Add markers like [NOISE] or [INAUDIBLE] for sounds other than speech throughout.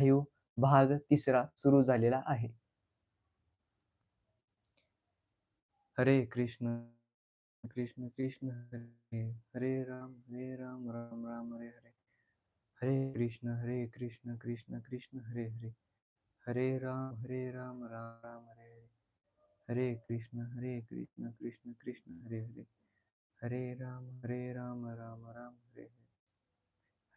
Live भाग तिसरा सुरू झालेला आहे. हरे कृष्ण कृष्ण कृष्ण हरे हरे राम हरे राम राम राम हरे हरे. हरे कृष्ण हरे कृष्ण कृष्ण कृष्ण हरे हरे. हरे राम हरे राम राम राम हरे हरे. हरे कृष्ण हरे कृष्ण कृष्ण कृष्ण हरे हरे. हरे राम हरे राम राम राम हरे हरे.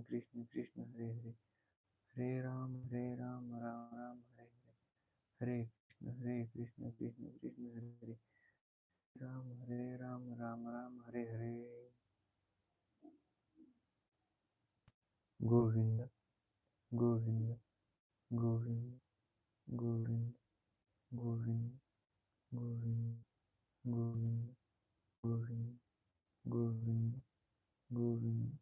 कृष्ण कृष्ण कृष्ण, हरे हरे। हरे राम हरे राम राम राम, हरे हरे। हरे कृष्ण हरे कृष्ण कृष्ण कृष्ण, हरे हरे। राम हरे राम राम राम, हरे हरे। गोविंद गोविंद गोविंद गोविंद गोविंद गोविंद गोविंद गोविंद गोविंद गोविंद।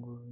Good.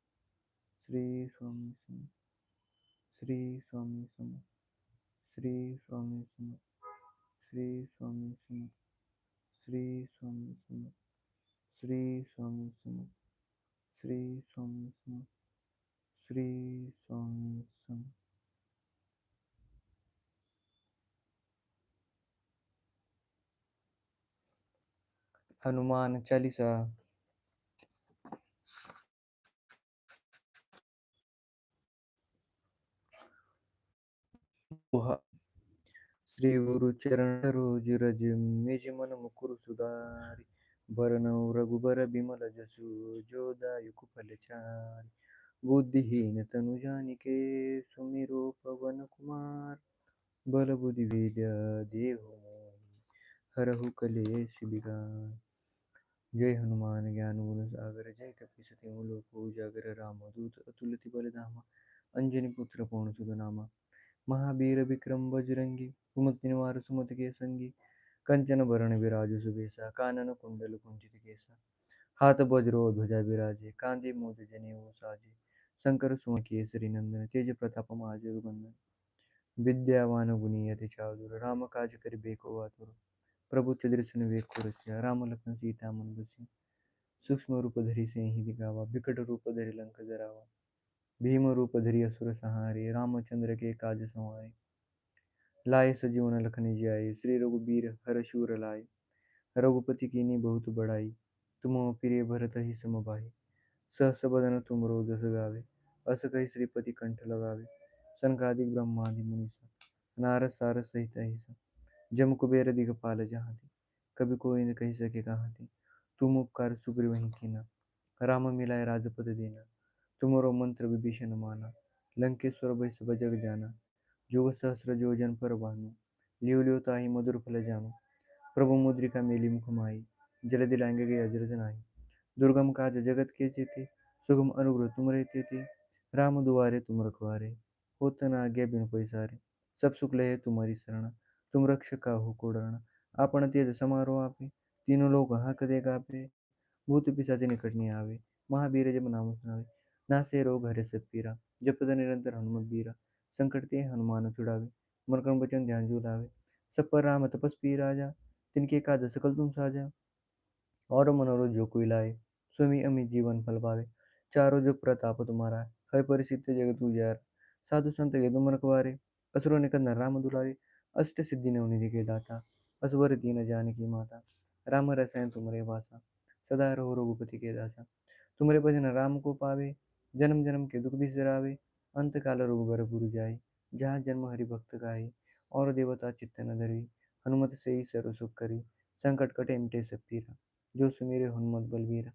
श्री स्वामी समर्थ श्री स्वामी समर्थ श्री स्वामी समर्थ श्री स्वामी समर्थ श्री स्वामी समर्थ श्री स्वामी समर्थ श्री स्वामी समर्थ श्री स्वामी समर्थ। हनुमान चालीसा। ఊహ శ్రీ గురు చరణ రోజు రజి మన ముకురు సుధారి భరణ రఘుబర బిమల జసు జోదాయుకు ఫలచారి. బుద్ధిహీన తనుజానికే సుమిరో పవన కుమార్. బలబుధి వేద్య దేవో హరహు కలే శిబిరా జై హనుమాన్ జ్ఞానముల సాగర జయ కపి సతీములో పూజాగర రామదూత అతులతి బలధామ అంజని పుత్ర పౌణసుధనామ ಮಹಾಬೀರ ವಿಕ್ರಮ ಬಜರಂಗಿ ಕುಮುತ್ತಿನ ವಾರ ಸುಮತಿಗೆ ಸಂಗಿ ಕಂಚನ ಭರಣ ವಿರಾಜಿಸು ಬೇಸ ಕಾನನ ಕುಂಡಲು ಕುಂಚಿತ ಕೇಸ, ಹಾತ ಬಜ್ರೋ ಧ್ವಜ ವಿರಾಜೆ ಕಾಂತಿ ಮೋಜ ಜನೇವು ಸಾಜೆ, ಶಂಕರ ಸುಮ ಕೇಸರಿ ನಂದನ, ತೇಜ ಪ್ರತಾಪ ಮಹಾಜರು ಬಂದನ ವಿದ್ಯಾವಾನ ಗುಣೀಯತೆ ಚಾದುರು, ರಾಮ ಕಾಜ ಕರಿಬೇಕು ಆತುರು ಪ್ರಭು ಚದುರಿಸನು ಬೇಕು ರಸ್ಯ, ರಾಮ ಲಕ್ಷ್ಮಣ ಸೀತಾ ಮಂದಸ್ಯ ಸೂಕ್ಷ್ಮ ರೂಪ ಧರಿಸಿ ಹಿ ದಿಗಾವ ಬಿಕಟ ರೂಪ ಧರಿ ಲಂಕ ಜರಾವ भीम रूप धरि असुर संहारे, रामचंद्र के काज संवारे। लाए सजीवन लखन जियाए, श्री रघुबीर हर शूर लाए। रघुपति कीनी बहुत बड़ाई तुम प्रिय भरत ही सम भाई सहस बदन तुम जस गावे, अस कही श्रीपति कंठ लगावे। सनकादिक ब्रह्मादि मुनीसा नारद सारद सहित ऐसा जम कुबेर दिख दिगपाल जहांती, कभी कोई न कही सके कहाँ कहांती। तुम उपकार सुग्रीव ही कीना, राम मिलाए राजपद दीना। तुमरो मंत्र विभीषण माना, लंकेश्वर भय सब जग जाना, जुग सहस्र जो जन पर भानु लियो लियो ताहि मधुर फल जानु। प्रभु मुद्रिका मेली मुख माही, जल दिलांगे गए अजरज नाही दुर्गम काज जगत के जेते सुगम अनुग्रह तुम रहते थे। राम दुआरे तुम रखवारे, होत न आज्ञा बिनु पैसारे सब सुख लहे तुम्हारी शरण, तुम रक्षक काहू को डरना आपण तेज समारो आपे, तीनों लोग हाक दे गापे भूत पिशाच निकट नहीं आवे, महावीर जब नाम सुनावे। नासे रोग हरे सब पीरा जपत निरंतर हनुमत बीरा। संकट ते हनुमान छुड़ावे मन क्रम वचन ध्यान जो लावे। सब पर राम तपस्वी राजा तिनके काज सकल तुम साजा। और मनोरथ जो कोई लाए सुमी अमित जीवन फल पावे। चारों जुग प्रताप तुम्हारा है परिसिद्ध जगत उजियार साधु संत के तुम रखवारे, असुरों निकंदन राम दुलारे। अष्ट सिद्धि नवनिधि के दाता, असवर दीन जान की माता। राम रसायन तुमरे वासा, सदा रहो रघुपति के दासा। तुमरे भजन राम को पावे जन्म जन्म के दुख बिसरावे अंत काल रघुबर गुरु जाए, जहाँ जन्म हरि भक्त गाई और देवता चित्त न धरी, हनुमत से ही सर्व सुख करी, संकट कटे मिटे सब पीरा। जो सुमेरे हनुमत बलवीरा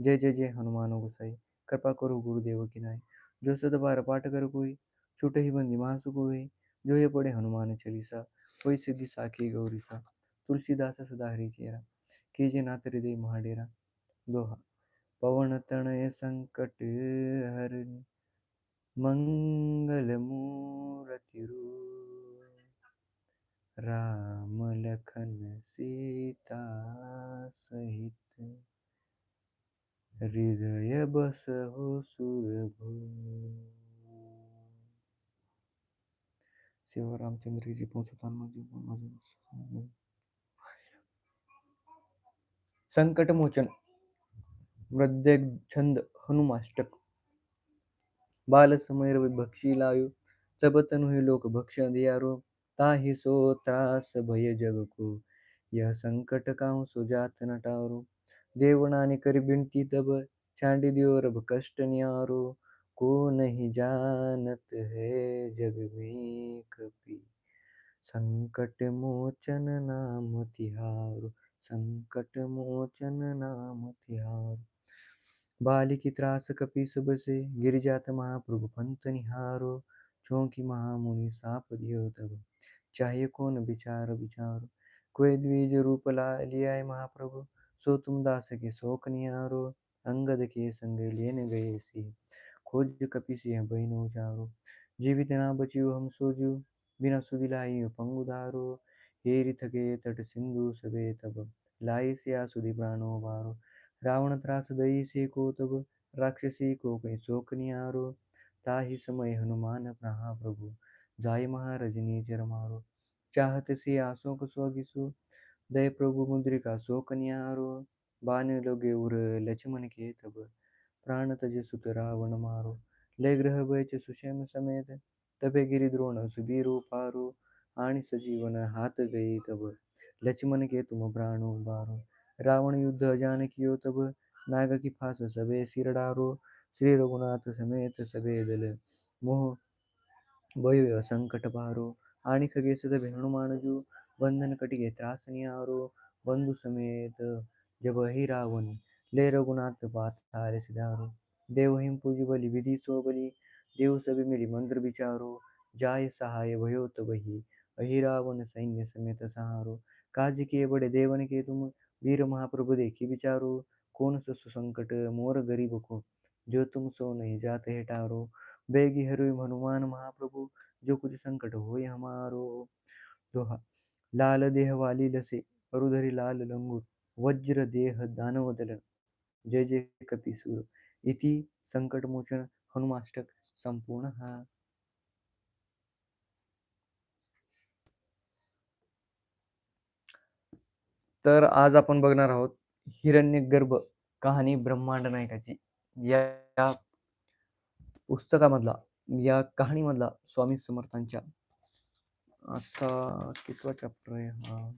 जय जय जय हनुमान गोसाई, कृपा करो गुरुदेव की नाई। जो सद बार पाठ कर कोई, छूटे ही बंदी महासुख होई जो ये पढ़े हनुमान चालीसा, कोई सिद्धि साखी गौरीसा। तुलसीदास सदा हरि चेरा के कीजे नाथ हृदय महाडेरा, दोहा। पवन तनय संकट हर मंगल मूरति राम लखन सीता सहित। हृदय बसहु सुरभूप सेवा रामचंद्र जी पहुंचतान माझे संकट मोचन छंद हनुमाष्टक बाल समय भक्षी लायो तब तनु ही लोक भक्ष दियारो. ताहि सो त्रास भय जग को यह संकट काहू सुजात नटारो. देवनानी कर बिनती तब छांडी दियो रब कष्ट नियारो. को नहीं जानत है जग में कपी संकट मोचन नाम तिहारो संकट मोचन नाम तिहारो. बाली की त्रास कपि सब से गिर जात महाप्रभु पंत निहारो चौंकी महामुनि साप दियो तब। चाहे कौन विचार विचारो कोई द्विज रूप ला लिया महाप्रभु सो तुम दास के शोक निहारो अंगद के संग लेन गए सी। खोज कपि सिंह बहिनो चारो जीवित ना बचियो हम सोजू बिना सुदिलाई पंगुदारो हेरि थके तट सिंधु सबे तब लाई सिया सुधि प्राणो बारो। रावण त्रास दई से को तब राक्षसी को कहीं शोक निहारो ताहि समय हनुमान प्रहा प्रभु जाय महारजनी चर मारो। चाहत से आशोक स्वगिसु दय प्रभु मुद्रिका शोक निहारो बान लोगे उर लक्ष्मण के तब प्राण तज सुत रावण मारो। ले ग्रह बैच सुषेम समेत तबे गिरि द्रोण सुबीरो पारो। आणी सजीवन हाथ गई तब लक्ष्मण के तुम प्राणो बारो। रावण युद्ध जान कियो तब नाग की फांस सबे सिर डारो श्री रघुनाथ समेत सबे दल। मोह भयो संकट बारो आणी खगे सद हनुमान जू बंधन कटिगे त्रास निहारो बंधु समेत जब ही रावण ले रघुनाथ बात तारे सिधारो। देव हिम पूज बलि विधि सो बलि देव सब मिली मंत्र विचारो। जाय सहाय भयो तब ही अहि वीर महाप्रभु देखी विचारो, कौन स सुसंकट, मोर गरीब को, जो तुम सो नहीं जात है टारो। बेगी हरुई हनुमान महाप्रभु, जो कुछ संकट होय हमारो। दोहा, लाल देह वाली लसे अरुधरी लाल लंगूर, वज्र देह दानव दलन जय जय कपीसूर इति संकटमोचन हनुमाष्टक, संपूर्ण तर आज आपण बघणार आहोत हिरण्यगर्भ कहाणी ब्रह्मांड नायकाची. या पुस्तकामधला या कहाणीमधला स्वामी समर्थांच्या आता कितवा चॅप्टर आहे हा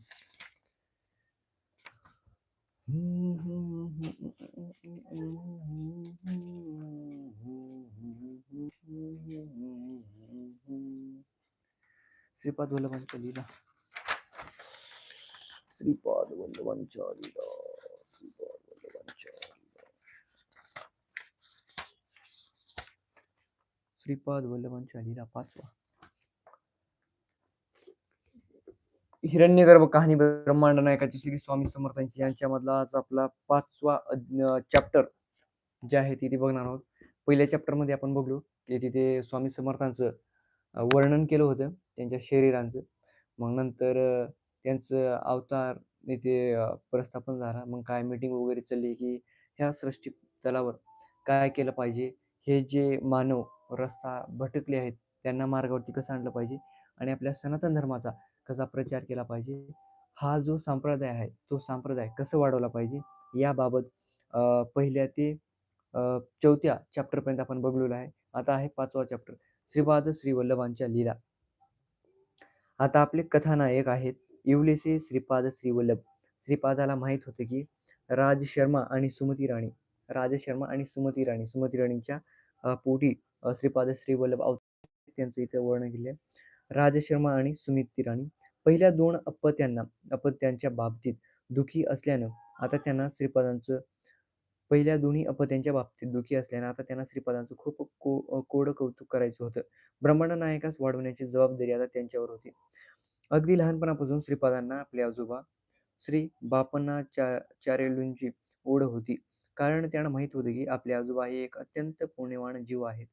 श्रीपाद वल्लभांच्या लिहिला श्रीपाद वल्लभांच्या लीला श्रीपाद वल्लभांच्या लीला श्रीपाद वल्लभांच्या लीला पाचवा हिरण्यगर्भ कहाणी ब्रह्मांड नायकाची श्री स्वामी समर्थांची यांच्यामधला आज आपला पाचवा चॅप्टर जे आहे तिथे बघणार आहोत. पहिल्या चॅप्टरमध्ये आपण बघलो की तिथे स्वामी समर्थांचं वर्णन केलं होतं त्यांच्या शरीरांचं. मग नंतर त्यांचं अवतार इथे प्रस्थापन झाला. मग काय मीटिंग वगैरे चालली की ह्या सृष्टी तलावर काय केलं पाहिजे? हे जे मानव रस्ता भटकले आहेत त्यांना मार्गावरती कसं आणलं पाहिजे? आणि आपल्या सनातन धर्माचा कसा प्रचार केला पाहिजे? हा जो संप्रदाय आहे तो संप्रदाय कसं वाढवला पाहिजे? याबाबत पहिल्या ते चौथ्या चॅप्टरपर्यंत आपण बघलेलो आहे. आता आहे पाचवा चॅप्टर श्रीपाद श्री वल्लभांच्या लीला. आता आपले कथानायक आहेत. इवलेसे श्रीपाद श्रीवल्लभ. श्रीपादाला माहीत होते की राज शर्मा आणि सुमती राणी राज शर्मा आणि सुमती राणी सुमती राणींच्या पोटी श्रीपाद श्रीवल्लभ आव त्यांचं इथे वर्णन केले राज शर्मा आणि सुमिती राणी. पहिल्या दोन अपत्यांना अपत्यांच्या बाबतीत दुखी असल्यानं आता त्यांना श्रीपादांचं पहिल्या दोन्ही अपत्यांच्या बाबतीत दुखी असल्यानं आता त्यांना श्रीपादांचं खूप को कोड कोडं कौतुक करायचं होतं. ब्रह्मांड नायकास वाढवण्याची जबाबदारी आता त्यांच्यावर होती. अगदी लहानपणापासून श्रीपादांना आपले आजोबा श्री बापन्नाचा चारेलूंची ओढ होती. कारण त्यांना माहीत होते की आपले आजोबा हे एक अत्यंत पुण्यवान जीव आहेत.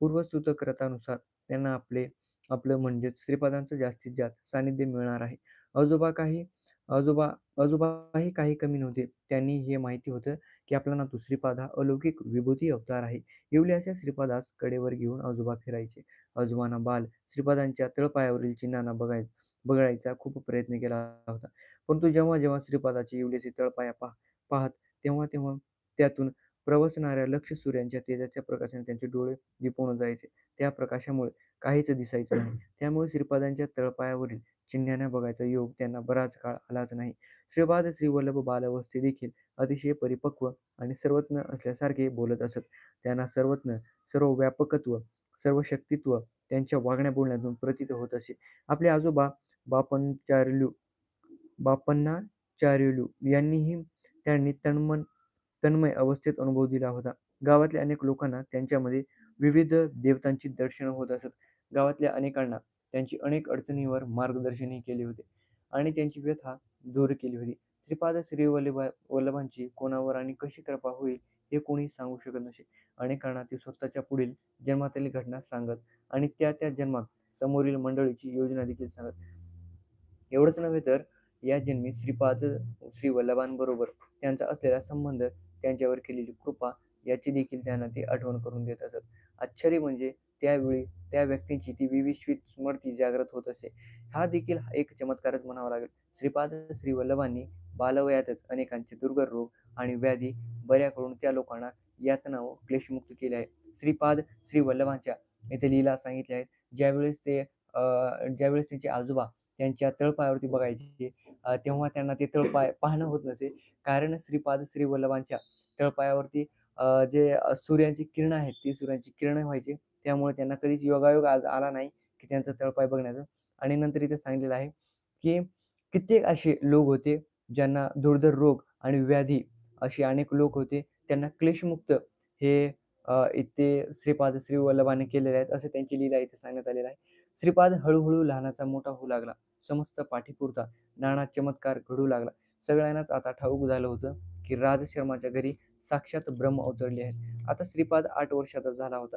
पूर्वसूतक्रतानुसार त्यांना आपले आपलं म्हणजेच श्रीपादांचं जास्तीत जास्त सानिध्य मिळणार आहे. आजोबा काही आजोबा आजोबाही काही कमी नव्हते. त्यांनी हे माहिती होतं की आपला नातू श्रीपाद हा अलौकिक विभूती अवतार आहे. येवल्याच्या श्रीपादास कडेवर घेऊन आजोबा फिरायचे. आजोबांना बाल श्रीपादांच्या तळपायावरील चिन्हांना बघायचे बघायचा खूप प्रयत्न केला होता. परंतु जेव्हा जेव्हा श्रीपादाचे येवल्याचे तळपाया पाह पाहत तेव्हा तेव्हा त्यातून प्रवसणाऱ्या लक्ष सूर्यांच्या तेजाच्या प्रकाशाने त्यांचे डोळे दिपवून जायचे. त्या प्रकाशामुळे काहीच दिसायचं नाही. [CLEARS THROAT] त्यामुळे श्रीपादांच्या तळपायावरील चिन्हांना बघायचा योग त्यांना बराच काळ आलाच नाही. श्रीपाद श्रीवल्लभ बालावस्थे देखील अतिशय परिपक्व आणि सर्वज्ञ असल्यासारखे बोलत असत. त्यांना सर्वज्ञ सर्व व्यापकत्व सर्व शक्तित्व त्यांच्या वागण्या बोलण्यातून प्रतीत होत असे. आपले आजोबा बापनचार्यलू बापन्नाचार्युलू यांनीही त्यांनी तन्मन तन्मय अवस्थेत अनुभव दिला होता. गावातल्या अनेक लोकांना त्यांच्यामध्ये विविध देवतांची दर्शनं होत असत. गावातल्या अनेकांना त्यांची अनेक अडचणीवर मार्गदर्शनही केले होते आणि त्यांची व्यथा दूर केली होती. श्रीपाद श्री वल्लभा वल्लभांची कोणावर आणि कशी कृपा होईल हे कोणी सांगू शकत नसे. अनेकांना ते स्वतःच्या पुढील जन्मातील घटना सांगत आणि त्या त्या जन्मात समोरील मंडळीची योजना देखील सांगत. एवढंच नव्हे तर या जन्मी श्रीपाद श्री वल्लभांबरोबर त्यांचा असलेला संबंध त्यांच्यावर केलेली कृपा याची देखील त्यांना ते आठवण करून देत असत. आश्चर्य म्हणजे त्यावेळी त्या व्यक्तींची ती विविश्वित स्मृती जागृत होत असे. हा देखील एक चमत्कारच म्हणावा लागेल. श्रीपाद श्री वल्लभांनी बालवयातच अनेकांचे दुर्गर रोग आणि व्याधी बऱ्या करून त्या लोकांना यातना व क्लेशमुक्त केले आहे. श्रीपाद श्री वल्लभांच्या येथे लीला सांगितल्या आहेत. ज्यावेळेस ते अं, ज्यावेळेस त्यांचे आजोबा त्यांच्या तळपायावरती बघायचे. तेव्हा त्यांना ते तळपाय पाहणं होत नसे. कारण श्रीपाद श्री वल्लभांच्या तळपायावरती जे सूर्याची किरणं आहेत ती सूर्याची किरणं व्हायची. त्यामुळे त्यांना कधीच योगायोग आज आला नाही की त्यांचा तळपाय बघण्याचा. आणि नंतर इथे सांगितलेलं आहे की कित्येक असे लोक होते ज्यांना दुर्धर रोग आणि व्याधी असे अनेक लोक होते. त्यांना क्लेशमुक्त हे इथे श्रीपाद श्री वल्लभाने केलेले आहेत असे त्यांची लीला इथे सांगण्यात आलेलं आहे. श्रीपाद हळूहळू लहानाचा मोठा होऊ लागला. समस्त पाठीपुरता नाना चमत्कार घडू लागला. सगळ्यांनाच आता ठाऊक झालं होतं की राजशर्माच्या घरी साक्षात ब्रह्म अवतरले आहेत. आता श्रीपाद आठ वर्षाचा झाला होता.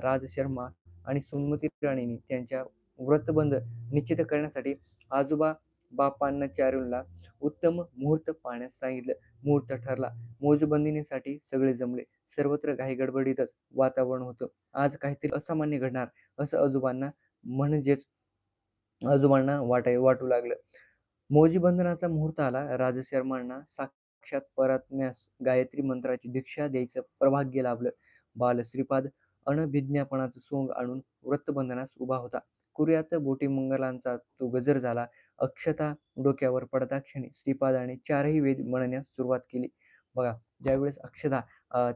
राजशर्मा आणि सुमती राणींनी त्यांच्या व्रतबंध निश्चित करण्यासाठी आजोबा बापांना चारूला उत्तम मुहूर्त पाहण्यास सांगितलं. मुहूर्त ठरला. मोजबंदिनीसाठी सगळे जमले. सर्वत्र घाई गडबडीतच वातावरण होतं. आज काहीतरी असामान्य घडणार असं आजोबांना म्हणजेच आजोबांना वाटाय वाटू लागलं. मोजीबंधनाचा मुहूर्त आला. राजशर्मांना साक्षात परतण्यास गायत्री मंत्राची दीक्षा द्यायचं प्रभाग्य लाभलं. बाल श्रीपाद अनभिज्ञापणाचं सोंग आणून व्रतबंधनास उभा होता. कुर्यात बोटी मंगलांचा तो गजर झाला. अक्षता डोक्यावर पडता क्षणी श्रीपादाने चारही वेद म्हणण्यास सुरुवात केली. बघा ज्यावेळेस अक्षता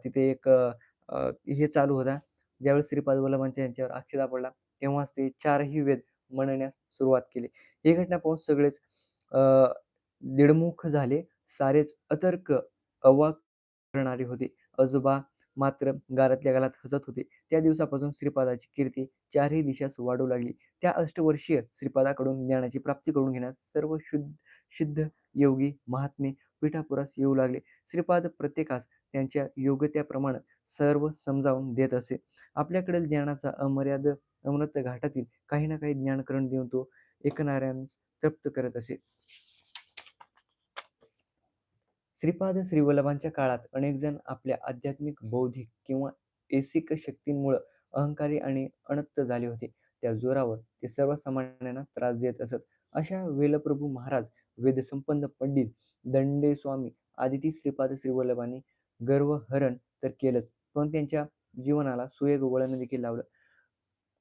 तिथे एक हे चालू होता ज्यावेळेस श्रीपाद वल्लभांच्या यांच्यावर अक्षता पडला तेव्हाच ते चारही वेद म्हणण्यास सुरुवात केली. ही घटना पाहून सगळेच दिडमुख झाले. सारेच अतर्क अवाक करणारे होते. आजोबा मात्र गारातल्या गालात हसत होते. त्या दिवसापासून श्रीपादाची कीर्ती चारही दिशास वाढू लागली. त्या अष्टवर्षीय श्रीपादाकडून ज्ञानाची प्राप्ती करून घेण्यास सर्व शुद्ध सिद्ध योगी महात्मे पीठापुरास येऊ लागले. श्रीपाद प्रत्येकास त्यांच्या योग्यतेप्रमाणे सर्व समजावून देत असे. आपल्याकडील ज्ञानाचा अमर्याद अमृत घाटातील काही ना काही ज्ञानकरण देऊन तो एकनाऱ्यांस तृप्त करत असे. श्रीपाद श्रीवल्लभांच्या काळात अनेक जण आपल्या आध्यात्मिक बौद्धिक किंवा ऐसिक शक्तींमुळे अहंकारी आणि अनत्त झाले होते. त्या जोरावर ते सर्वसामान्यांना त्रास देत असत. अशा वेलप्रभू महाराज वेदसंपन्न पंडित दंडेस्वामी आदिती श्रीपाद श्रीवल्लभांनी गर्वहरण तर केलंच पण त्यांच्या जीवनाला सुयोग वळण देखील लावलं.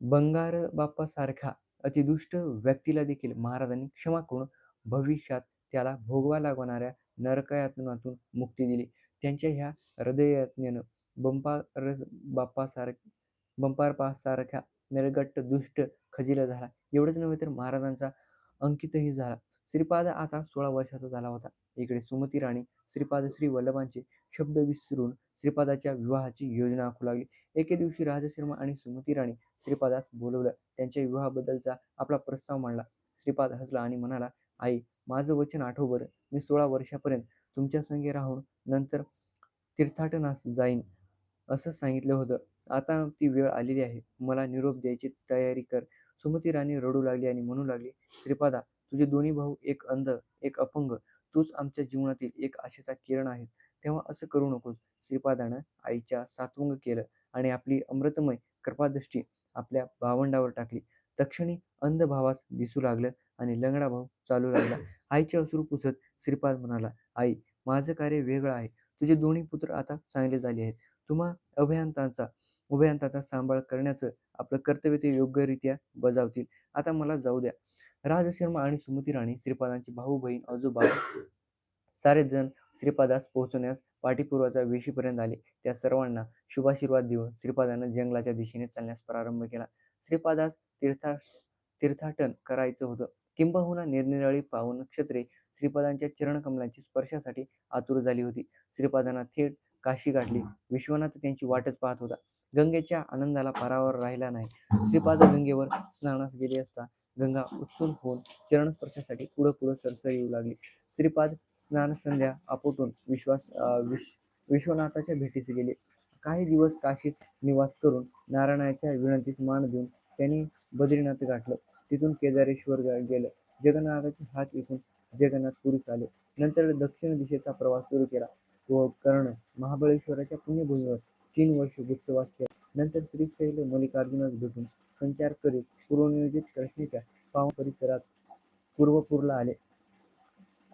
बंगार बाप्पासारख्या अतिदुष्ट व्यक्तीला देखील महाराजांनी क्षमा करून भविष्यात त्याला भोगवा लागणाऱ्या नरकयातनातून मुक्ती दिली. त्यांच्या ह्या हृदययातनेनं बंपार बाप्पासार बंपारपासारख्या निर्गट्ट दुष्ट खजिला झाला. एवढंच नव्हे तर महाराजांचा अंकितही झाला. श्रीपाद आता सोळा वर्षाचा झाला होता. इकडे सुमती राणी श्रीपाद श्री वल्लभांचे शब्द विसरून श्रीपादाच्या विवाहाची योजना आखू लागली. एके दिवशी राजशर्मा आणि सुमती राणी श्रीपादास बोलवलं. त्यांच्या विवाहाबद्दलचा आपला प्रस्ताव मांडला. श्रीपाद हसला आणि म्हणाला आई माझं वचन आठव बरं. मी सोळा वर्षापर्यंत तुमच्या संगे राहून नंतर तीर्थाटनास जाईन असं सांगितलं होतं. आता ती वेळ आलेली आहे. मला निरोप द्यायची तयारी कर. सुमती राणी रडू लागली आणि म्हणू लागली श्रीपादा तुझे दोन्ही भाऊ एक अंध एक अपंग. तूच आमच्या जीवनातील एक आशेचा किरण आहे तेव्हा असं करू नकोस. श्रीपादानं आईच्या सात्वंग केलं. आणि आपली अमृतमय कृपादृष्टी आपल्या भावंडावर टाकली. तक्षणी अंध भावास दिसू लागलं आणि लंगडा भाव चालू लागला. [COUGHS] आईचे अश्रू पुसत श्रीपाद म्हणाला आई माझं कार्य वेगळं आहे. तुझे दोन्ही पुत्र आता चांगले झाले आहेत. तुम्हा अभयांतांचा उभयांताचा सांभाळ करण्याचं आपलं कर्तव्य ते योग्यरित्या बजावतील. आता मला जाऊ द्या. राजशर्मा आणि सुमती राणी श्रीपादांची भाऊ बहीण आजोबा [COUGHS] सारे जण श्रीपादास पोहोचवण्यास पाठीपूर्वाच्या वेशीपर्यंत आले. त्या सर्वांना शुभाशीर्वाद देऊन श्रीपादानं जंगलाच्या दिशेने चालण्यास प्रारंभ केला. श्रीपादास तीर्था तीर्थाटन करायचं होतं. किंबहुना निरनिराळी पावन नक्षत्रे श्रीपादांच्या चरणकमलांची स्पर्शासाठी आतुर झाली होती. श्रीपादांना थेट काशी गाठली. विश्वनाथ त्यांची वाटच पाहत होता. गंगेच्या आनंदाला पारावर राहिला नाही. श्रीपाद गंगेवर स्नानास गेले असता गंगा उत्सुक होऊन चरण स्पर्शासाठी पुढं पुढं सरसर येऊ लागली. श्रीपाद स्नान संध्या आपोटून विश्वास विश्व विश विश्वनाथाच्या भेटीस गेले. काही दिवस काशीत निवास करून नारायणाच्या विनंतीस मान देऊन त्यांनी बद्रीनाथ गाठलं. तिथून केदारेश्वर गेलं. जगन्नाथाचे हात विकून जगन्नाथपुरीस आले. नंतर दक्षिण दिशेचा प्रवास सुरू केला. व कर्ण महाबळेश्वराच्या पुण्यभूमीवर तीन वर्ष गुप्तवास केला. नंतर श्रीशैल मल्लिकार्जुनास भेटून संचार करीत पूर्वनियोजित कृष्णेच्या पावन परिसरात पूर्वपूरला आले.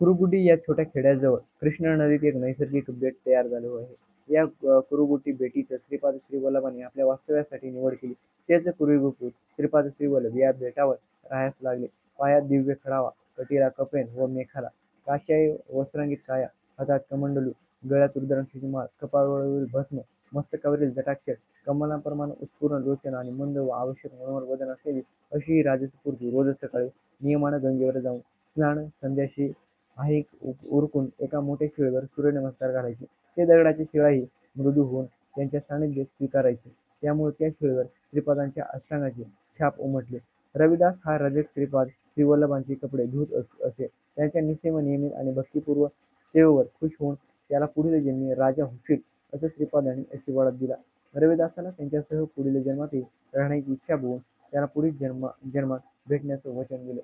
कुरुगुडी या छोट्या खेड्याजवळ कृष्णा नदीत एक नैसर्गिक बेट तयार झाले आहे. या कुरुगुटी बेटीचं श्रीपाद श्रीवल्लभांनी आपल्या वास्तव्यासाठी निवड केली. तेच कुरुगुपूर श्रीपाद श्रीवल्लभ या बेटावर राहायस लागले. पायात दिव्य खडावा कटीला कपेन व मेखाला काशाई वस्त्रांगीत काया हातात कमंडलू गळ्यात रुद्राक्षाची माळ कपाळावरील भस्म मस्तकावरील जटाक्षर कमलाप्रमाणे उत्पूर्ण लोचन आणि मंद व आवश्यक मनोहर वदन असलेली अशी ही राजसपूर्ती रोज सकाळी नियमानं गंगेवर जाऊन स्नान संध्याशी आहे उरकून एका मोठ्या शिळेवर सूर्यनमस्कार करायचे. ते दगडाची शिळाही मृदू होऊन त्यांच्या सानिध्यात स्वीकारायचे. त्यामुळे त्या शिळेवर श्रीपादांच्या अष्टांगाचे छाप उमटले. रविदास हा रजत श्रीपाद श्रीवल्लभांचे कपडे धुत अस- असे. त्यांच्या निसेम नियमित आणि भक्तीपूर्व सेवेवर खुश होऊन त्याला पुढील जन्मी राजा होशील असं श्रीपादांनी आशीर्वाद दिला. रविदासाला त्यांच्यासह पुढील जन्मातही राहण्याची इच्छा बघून त्याला पुढील जन्म जन्मात भेटण्याचं वचन दिलं.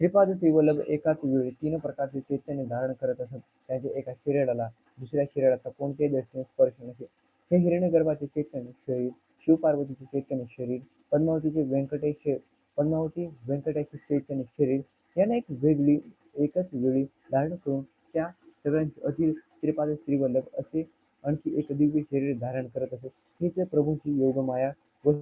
श्रीपाद श्रीवल्लभ एकाच वेळी तीन प्रकारचे चैतन्य धारण करत असत. त्यांच्या एका शरीराला दुसऱ्या शरीराचा कोणत्याही दृष्टीने स्पर्श नसे. हे हिरण्यगर्भाचे चैतन्य शरीर शिवपार्वतीचे चैतन्य शरीर पद्मावतीचे व्यंकटेश पद्मावती व्यंकटेश चैतन्य शरीर यांना एक वेगळी एकच वेळी धारण करून त्या सगळ्यांचे अति श्रीपाद श्रीवल्लभ असे आणखी एक दिव्य शरीर धारण करत असत. हीच प्रभूंची योगमाया व